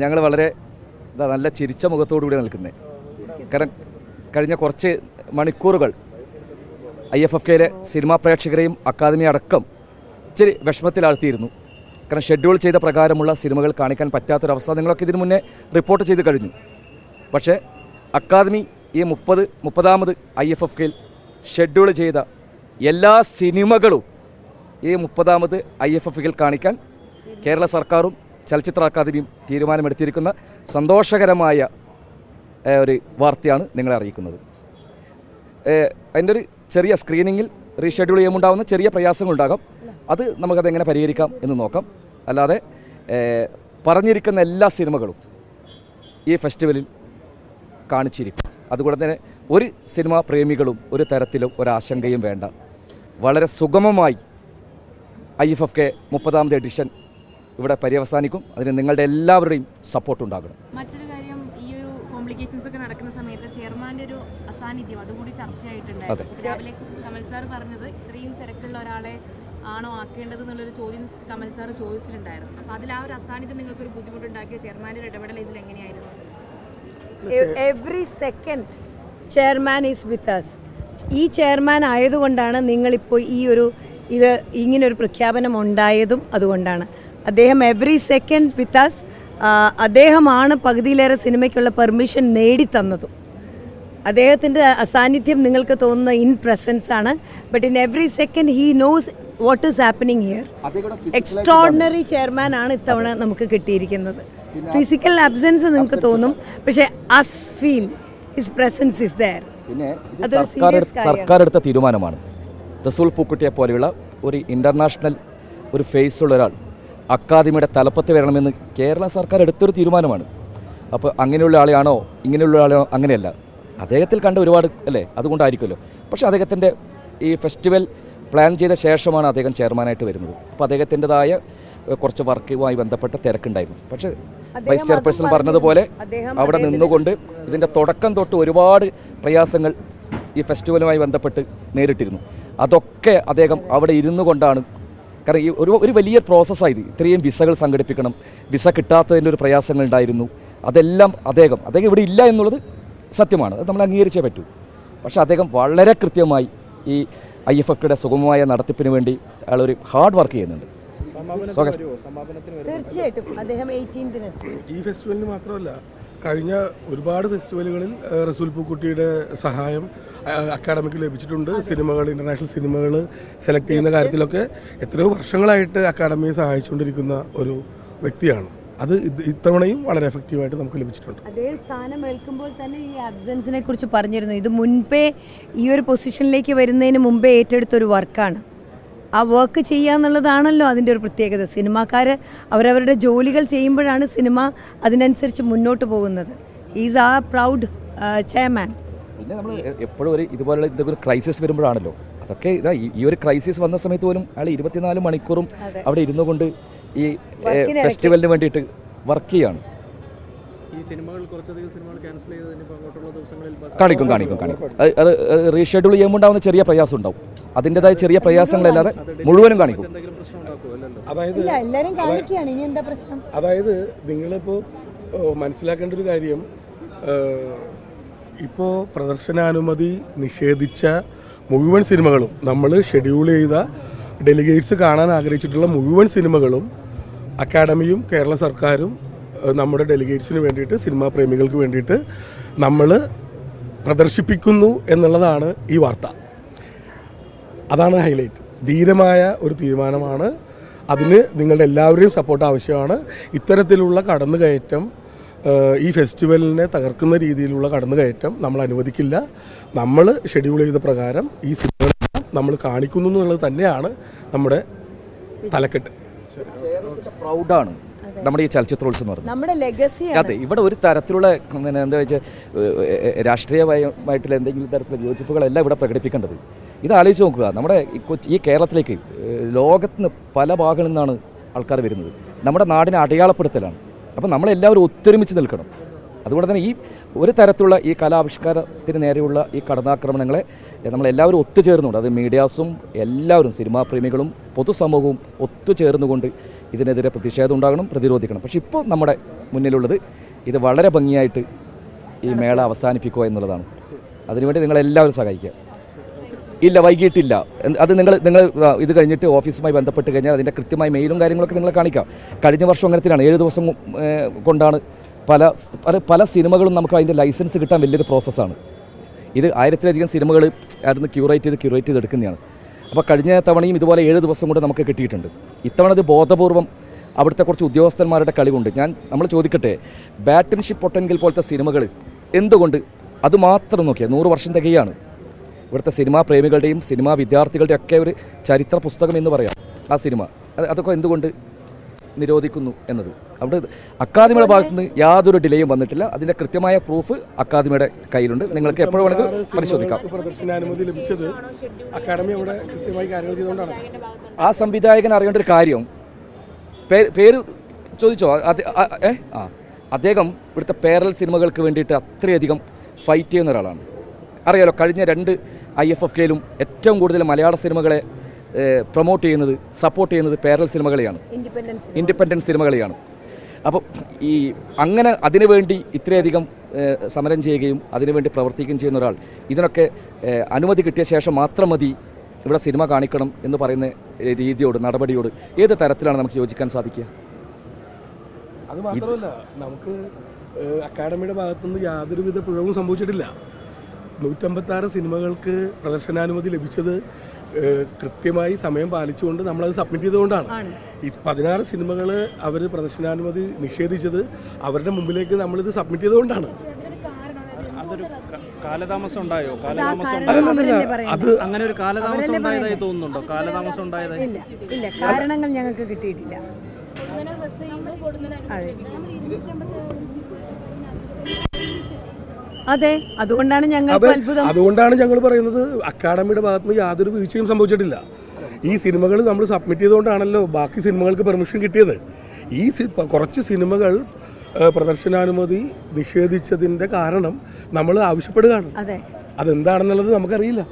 ഞങ്ങൾ വളരെ നല്ല ചിരിച്ച മുഖത്തോടു കൂടി നിൽക്കുന്നത് കാരണം കഴിഞ്ഞ കുറച്ച് മണിക്കൂറുകൾ ഐ എഫ് എഫ് കെയിലെ സിനിമാ പ്രേക്ഷകരെയും അക്കാദമി അടക്കം ഇച്ചിരി വിഷമത്തിലാഴ്ത്തിയിരുന്നു. കാരണം ഷെഡ്യൂൾ ചെയ്ത പ്രകാരമുള്ള സിനിമകൾ കാണിക്കാൻ പറ്റാത്തൊരവസ്ഥ നിങ്ങളൊക്കെ ഇതിനു മുന്നേ റിപ്പോർട്ട് ചെയ്ത് കഴിഞ്ഞു. പക്ഷേ അക്കാദമി ഈ മുപ്പത് മുപ്പതാമത് ഐ എഫ് എഫ് കെയിൽ ഷെഡ്യൂൾ ചെയ്ത എല്ലാ സിനിമകളും ഈ മുപ്പതാമത് ഐ എഫ് എഫ് കെയിൽ കാണിക്കാൻ കേരള സർക്കാരും ചലച്ചിത്ര അക്കാദമിയും തീരുമാനമെടുത്തിരിക്കുന്ന സന്തോഷകരമായ ഒരു വാർത്തയാണ് നിങ്ങളെ അറിയിക്കുന്നത്. അതിന്റെ ഒരു ചെറിയ സ്ക്രീനിങ്ങിൽ റീഷെഡ്യൂൾ ചെയ്യുമ്പോണ്ടാകുന്ന ചെറിയ പ്രയാസങ്ങളുണ്ടാകാം. അത് നമുക്കത് എങ്ങനെ പരിഹരിക്കാം എന്ന് നോക്കാം. അല്ലാതെ പറഞ്ഞിരിക്കുന്ന എല്ലാ സിനിമകളും ഈ ഫെസ്റ്റിവലിൽ കാണിച്ചിരിക്കും. അതുകൊണ്ട് തന്നെ ഒരു സിനിമാ പ്രേമികളും ഒരു തരത്തിലും ഒരാശങ്കയും വേണ്ട. വളരെ സുഗമമായി ഐ എഫ് എഫ് കെ മുപ്പതാമത് എഡിഷൻ ഇവിടെ പര്യവസാനിക്കും. അതിന് നിങ്ങളുടെ എല്ലാവരുടെയും സപ്പോർട്ട് ഉണ്ടാകണം. മറ്റൊരു കാര്യം ഈ ഒരു കോംപ്ലിക്കേഷൻസ് ഒക്കെ നടക്കുന്ന സമയത്ത് ചെയർമാന്റെ ഒരു അസാന്നിധ്യം അതുകൂടി ചർച്ചയായിട്ടുണ്ട്. രാവിലെ കമൽ സാർ പറഞ്ഞത് ഇത്രയും തിരക്കുള്ള ഒരാളെ ആണോ ആക്കേണ്ടത് എന്നുള്ളൊരു ചോദ്യം കമൽ സാർ ചോദിച്ചിട്ടുണ്ടായിരുന്നു. അപ്പോൾ അതിൽ ആ ഒരു അസാന്നിധ്യം നിങ്ങൾക്ക് ഒരു ബുദ്ധിമുട്ടുണ്ടാക്കിയ ചെയർമാന്റെ ഒരു ഇടപെടൽ ഇതിൽ എങ്ങനെയായിരുന്നു? Every second chairman is with us ഈ ചെയർമാൻ ആയതുകൊണ്ടാണ് നിങ്ങളിപ്പോൾ ഈ ഒരു ഇത് ഇങ്ങനൊരു പ്രഖ്യാപനം ഉണ്ടായതും അതുകൊണ്ടാണ്. അദ്ദേഹം എവറി സെക്കൻഡ് വിത്ത് അസ് അദ്ദേഹമാണ് പകുതിയിലേറെ സിനിമയ്ക്കുള്ള പെർമിഷൻ നേടിത്തന്നതും. അദ്ദേഹത്തിന്റെ അസാന്നിധ്യം നിങ്ങൾക്ക് തോന്നുന്ന ഇൻ പ്രസൻസ് ആണ്. But in every second he knows what is happening here extraordinary chairman ആണ് ഇത്തവണ നമുക്ക് കിട്ടിയിരിക്കുന്നത്. ഫിസിക്കൽ അബ്സെൻസ് നിങ്ങൾക്ക് തോന്നും. പക്ഷേ as feel his presence is there പിന്നെ സർക്കാർ എടുത്ത തീരുമാനമാണ്. റസൂൽ പൂക്കുട്ടിയെ പോലെയുള്ള ഒരു ഇന്റർനാഷണൽ ഒരു ഫേസ് ഉള്ള ഒരാൾ അക്കാദമിയുടെ തലപ്പത്ത് വരണമെന്ന് കേരള സർക്കാർ എടുത്തൊരു തീരുമാനമാണ്. അപ്പോൾ അങ്ങനെയുള്ള ആളെയാണോ? ഇങ്ങനെയുള്ള ആളെയാണോ അങ്ങനെയല്ല. അദ്ദേഹത്തിൽ കണ്ട ഒരുപാട് അല്ലേ? അതുകൊണ്ടായിരിക്കുമല്ലോ. പക്ഷേ അദ്ദേഹത്തിന്റെ ഈ ഫെസ്റ്റിവൽ പ്ലാൻ ചെയ്ത ശേഷമാണ് അദ്ദേഹം ചെയർമാനായിട്ട് വരുന്നത്. അപ്പോൾ അദ്ദേഹത്തിന്റെതായ കുറച്ച് വർക്കുമായി ബന്ധപ്പെട്ട തിരക്കുണ്ടായിരുന്നു. പക്ഷേ വൈസ് ചെയർപേഴ്സൺ പറഞ്ഞതുപോലെ അവിടെ നിന്നുകൊണ്ട് ഇതിന്റെ തുടക്കം തൊട്ട് ഒരുപാട് പ്രയാസങ്ങൾ ഈ ഫെസ്റ്റിവലുമായി ബന്ധപ്പെട്ട് നേരിട്ടിരുന്നു. അതൊക്കെ അദ്ദേഹം അവിടെ ഇരുന്നു കൊണ്ടാണ് കാരണം ഈ ഒരു ഒരു വലിയ പ്രോസസ്സായി ഇത്രയും വിസകൾ സംഘടിപ്പിക്കണം. വിസ കിട്ടാത്തതിന്റെ ഒരു പ്രയാസങ്ങൾ ഉണ്ടായിരുന്നു. അതെല്ലാം അദ്ദേഹം അദ്ദേഹം ഇവിടെ ഇല്ല എന്നുള്ളത് സത്യമാണ്. അത് നമ്മൾ അംഗീകരിച്ചേ പറ്റൂ. പക്ഷേ അദ്ദേഹം വളരെ കൃത്യമായി ഈ ഐ എഫ് എഫ് സുഗമമായ നടത്തിപ്പിന് വേണ്ടി അയാളൊരു ഹാർഡ് വർക്ക് ചെയ്യുന്നുണ്ട്. തീർച്ചയായിട്ടും. അദ്ദേഹം ഈ ഫെസ്റ്റിവലിന് മാത്രമല്ല കഴിഞ്ഞ ഒരുപാട് ഫെസ്റ്റിവലുകളിൽ റസൂൽ പൂക്കുട്ടിയുടെ സഹായം അക്കാഡമിക്ക് ലഭിച്ചിട്ടുണ്ട്. സിനിമകൾ ഇന്റർനാഷണൽ സിനിമകൾ സെലക്ട് ചെയ്യുന്ന കാര്യത്തിലൊക്കെ എത്രയോ വർഷങ്ങളായിട്ട് അക്കാഡമിയെ സഹായിച്ചുകൊണ്ടിരിക്കുന്ന ഒരു വ്യക്തിയാണ്. അത് ഇത് ഇത്തവണയും വളരെ എഫക്റ്റീവായിട്ട് നമുക്ക് ലഭിച്ചിട്ടുണ്ട്. അതേ സ്ഥാനം ഏൽക്കുമ്പോൾ തന്നെ ഈ അബ്സെൻസിനെ കുറിച്ച് പറഞ്ഞിരുന്നു. ഇത് മുൻപേ ഈ ഒരു പൊസിഷനിലേക്ക് വരുന്നതിന് മുമ്പേ ഏറ്റെടുത്ത ഒരു വർക്കാണ്. ആ വർക്ക് ചെയ്യുക എന്നുള്ളതാണല്ലോ അതിന്റെ ഒരു പ്രത്യേകത. സിനിമാക്കാർ അവരവരുടെ ജോലികൾ ചെയ്യുമ്പോഴാണ് സിനിമ അതിനനുസരിച്ച് മുന്നോട്ട് പോകുന്നത്. ഈസ് ആ പ്രൗഡ് ചെയർമാൻ പിന്നെ നമ്മൾ എപ്പോഴും ഒരു ഇതുപോലുള്ള എന്തെങ്കിലും ക്രൈസിസ് വരുമ്പോഴാണല്ലോ. അതൊക്കെ ഇതാ ഈ- ഈ ഒരു ക്രൈസിസ് വന്ന സമയത്ത് പോലും അയാൾ ഇരുപത്തിനാല് മണിക്കൂറും അവിടെ ഇരുന്നു കൊണ്ട് ഈ ഫെസ്റ്റിവലിന് വേണ്ടിയിട്ട് വർക്ക് ചെയ്യാണ്. ഈ സിനിമകൾ കുറച്ചധികം സിനിമകൾ ക്യാൻസൽ ചെയ്തതിന് അങ്ങോട്ടുള്ള ദിവസങ്ങളിൽ കാണിക്കും കാണിക്കും കാണിക്കും. അത് റീഷെഡ്യൂൾ ചെയ്യുമ്പോൾ ഉണ്ടാവുന്ന ചെറിയ പ്രയാസം ഉണ്ടാവും. അതിന്റെതായ ചെറിയ പ്രയാസങ്ങളല്ലാതെ മുഴുവനും കാണിക്കും. എന്തെങ്കിലും പ്രശ്നം ഉണ്ടാക്കുമോ അല്ലല്ലോ. അതായത് അതായത് നിങ്ങളിപ്പോൾ മനസ്സിലാക്കേണ്ട ഒരു കാര്യം ഇപ്പോൾ പ്രദർശനാനുമതി നിഷേധിച്ച മുഴുവൻ സിനിമകളും നമ്മൾ ഷെഡ്യൂൾ ചെയ്ത ഡെലിഗേറ്റ്സ് കാണാൻ ആഗ്രഹിച്ചിട്ടുള്ള മുഴുവൻ സിനിമകളും അക്കാഡമിയും കേരള സർക്കാരും നമ്മുടെ ഡെലിഗേറ്റ്സിന് വേണ്ടിയിട്ട് സിനിമാ പ്രേമികൾക്ക് വേണ്ടിയിട്ട് നമ്മൾ പ്രദർശിപ്പിക്കുന്നു എന്നുള്ളതാണ് ഈ വാർത്ത. അതാണ് ഹൈലൈറ്റ്. ധീരമായ ഒരു തീരുമാനമാണ്. അതിന് നിങ്ങളുടെ എല്ലാവരുടെയും സപ്പോർട്ട് ആവശ്യമാണ്. ഇത്തരത്തിലുള്ള കടന്നുകയറ്റം ഈ ഫെസ്റ്റിവലിനെ തകർക്കുന്ന രീതിയിലുള്ള കടന്നുകയറ്റം നമ്മൾ അനുവദിക്കില്ല. നമ്മൾ ഷെഡ്യൂൾ ചെയ്ത പ്രകാരം ഈ സിനിമ നമ്മൾ കാണിക്കുന്നു എന്നുള്ളത് തന്നെയാണ് നമ്മുടെ തലക്കെട്ട്. പ്രൗഡാണ്. നമ്മുടെ ഈ ചലച്ചിത്രോത്സവം എന്ന് പറയുന്നത് നമ്മുടെ ലെഗസി അതെ ഇവിടെ ഒരു തരത്തിലുള്ള പിന്നെ എന്താ വെച്ചാൽ രാഷ്ട്രീയമായിട്ടുള്ള എന്തെങ്കിലും തരത്തിലുള്ള യോജിപ്പുകളല്ല ഇവിടെ പ്രകടിപ്പിക്കേണ്ടത്. ഇത് ആലോചിച്ച് നോക്കുക. നമ്മുടെ ഈ കേരളത്തിലേക്ക് ലോകത്തിന് പല ഭാഗങ്ങളിൽ നിന്നാണ് ആൾക്കാർ വരുന്നത്. നമ്മുടെ നാടിനെ അടയാളപ്പെടുത്തലാണ്. അപ്പോൾ നമ്മളെല്ലാവരും ഒത്തൊരുമിച്ച് നിൽക്കണം. അതുകൊണ്ട് തന്നെ ഈ ഒരു തരത്തിലുള്ള ഈ കലാവിഷ്കാരത്തിന് നേരെയുള്ള ഈ കടന്നാക്രമണങ്ങളെ നമ്മളെല്ലാവരും ഒത്തുചേർന്നുകൊണ്ട് അത് മീഡിയാസും എല്ലാവരും സിനിമാ പ്രേമികളും പൊതുസമൂഹവും ഒത്തുചേർന്നുകൊണ്ട് ഇതിനെതിരെ പ്രതിഷേധം ഉണ്ടാകണം പ്രതിരോധിക്കണം. പക്ഷേ ഇപ്പോൾ നമ്മുടെ മുന്നിലുള്ളത് ഇത് വളരെ ഭംഗിയായിട്ട് ഈ മേള അവസാനിപ്പിക്കുക എന്നുള്ളതാണ്. അതിനുവേണ്ടി നിങ്ങളെല്ലാവരും സഹായിക്കുക. ഇല്ല വൈകിട്ടില്ല. അത് നിങ്ങൾ നിങ്ങൾ ഇത് കഴിഞ്ഞിട്ട് ഓഫീസുമായി ബന്ധപ്പെട്ട് കഴിഞ്ഞാൽ അതിന്റെ കൃത്യമായ മെയിലും കാര്യങ്ങളൊക്കെ നിങ്ങളെ കാണിക്കാം. കഴിഞ്ഞ വർഷം അങ്ങനെ തന്നെയാണ് ഏഴ് ദിവസം കൊണ്ടാണ് പല പല പല സിനിമകളും നമുക്ക് അതിന്റെ ലൈസൻസ് കിട്ടാൻ വലിയൊരു പ്രോസസ്സാണ്. ഇത് ആയിരത്തിലധികം സിനിമകൾ ആയിരുന്നു ക്യൂറേറ്റ് ചെയ്ത് ക്യൂറേറ്റ് ചെയ്ത് എടുക്കുന്നതാണ് അപ്പോൾ കഴിഞ്ഞ തവണയും ഇതുപോലെ ഏഴ് ദിവസം കൊണ്ട് നമുക്ക് കിട്ടിയിട്ടുണ്ട്. ഇത്തവണ ഇത് ബോധപൂർവം അവിടുത്തെ കുറച്ച് ഉദ്യോഗസ്ഥന്മാരുടെ കളി കൊണ്ട് ഞാൻ നമ്മൾ ചോദിക്കട്ടെ ബാറ്റൻഷിപ്പ് പൊട്ടൻകിൽ പോലത്തെ സിനിമകൾ എന്തുകൊണ്ട്? അതുമാത്രം നോക്കിയാൽ നൂറ് വർഷം തികയാണ്. ഇവിടുത്തെ സിനിമാ പ്രേമികളുടെയും സിനിമാ വിദ്യാർത്ഥികളുടെയും ഒക്കെ ഒരു ചരിത്ര പുസ്തകം എന്ന് പറയാം. ആ സിനിമ അത് അതൊക്കെ എന്തുകൊണ്ട്? നിരോധിക്കുന്നു എന്നത്. അവിടെ അക്കാദമിയുടെ ഭാഗത്തു നിന്ന് യാതൊരു ഡിലേയും വന്നിട്ടില്ല. അതിന്റെ കൃത്യമായ പ്രൂഫ് അക്കാദമിയുടെ കയ്യിലുണ്ട്. നിങ്ങൾക്ക് എപ്പോഴും വേണമെങ്കിൽ പരിശോധിക്കാം. പ്രദർശനാനുമതി ലഭിച്ചത് അക്കാദമി അവിടെ കൃത്യമായി കാര്യങ്ങൾ ചെയ്തുകൊണ്ടാണ്. ആ സംവിധായകൻ അറിയേണ്ട ഒരു കാര്യം. പേര് ചോദിച്ചോ? ഏ ആ. അദ്ദേഹം ഇവിടുത്തെ പേരൽ സിനിമകൾക്ക് വേണ്ടിയിട്ട് അത്രയധികം ഫൈറ്റ് ചെയ്യുന്ന ഒരാളാണ്. അറിയാലോ കഴിഞ്ഞ രണ്ട് ഐ എഫ് എഫ് കെയിലും ഏറ്റവും കൂടുതൽ മലയാള സിനിമകളെ പ്രൊമോട്ട് ചെയ്യുന്നത് സപ്പോർട്ട് ചെയ്യുന്നത് പേരൽ സിനിമകളെയാണ് ഇൻഡിപെൻഡൻസ് ഇൻഡിപെൻഡന്റ് സിനിമകളെയാണ് അപ്പോൾ ഈ അങ്ങനെ അതിനുവേണ്ടി ഇത്രയധികം സമരം ചെയ്യുകയും അതിനുവേണ്ടി പ്രവർത്തിക്കുകയും ചെയ്യുന്ന ഒരാൾ ഇതിനൊക്കെ അനുമതി കിട്ടിയ ശേഷം മാത്രം മതി ഇവിടെ സിനിമ കാണിക്കണം എന്ന് പറയുന്ന രീതിയോട് നടപടിയോട് ഏത് തരത്തിലാണ് നമുക്ക് യോജിക്കാൻ സാധിക്കുക? അത് മാത്രമല്ല നമുക്ക് അക്കാഡമിയുടെ ഭാഗത്തുനിന്ന് യാതൊരുവിധ പിഴവും സംഭവിച്ചിട്ടില്ല. നൂറ്റമ്പത്താറ് സിനിമകൾക്ക് പ്രദർശനാനുമതി ലഭിച്ചത് കൃത്യമായി സമയം പാലിച്ചുകൊണ്ട് നമ്മളത് സബ്മിറ്റ് ചെയ്തുകൊണ്ടാണ്. ഈ പതിനാറ് സിനിമകൾ അവർ പ്രദർശനാനുമതി നിഷേധിച്ചത് അവരുടെ മുമ്പിലേക്ക് നമ്മളിത് സബ്മിറ്റ് ചെയ്തുകൊണ്ടാണ്. അതൊരു കാലതാമസം ഉണ്ടായോ? കാലതാമസം? അത് അങ്ങനെ ഒരു കാലതാമസം ഉണ്ടായതായി തോന്നുന്നുണ്ടോ? കാലതാമസം ഉണ്ടായതായി? ഇല്ല ഇല്ല. കാരണങ്ങൾ ഞങ്ങൾക്ക് കിട്ടിയിട്ടില്ല. അതെ. അതെ അതുകൊണ്ടാണ് അതെ അത്ഭുതം. അതുകൊണ്ടാണ് ഞങ്ങൾ പറയുന്നത് അക്കാഡമിയുടെ ഭാഗത്തുനിന്ന് യാതൊരു വീഴ്ചയും സംഭവിച്ചിട്ടില്ല. ഈ സിനിമകൾ നമ്മൾ സബ്മിറ്റ് ചെയ്തുകൊണ്ടാണല്ലോ ബാക്കി സിനിമകൾക്ക് പെർമിഷൻ കിട്ടിയത്. ഈ കുറച്ച് സിനിമകൾ പ്രദർശനാനുമതി നിഷേധിച്ചതിന്റെ കാരണം നമ്മൾ ആവശ്യപ്പെടുകയാണ്. അതെ. അതെന്താണെന്നുള്ളത് നമുക്കറിയില്ല.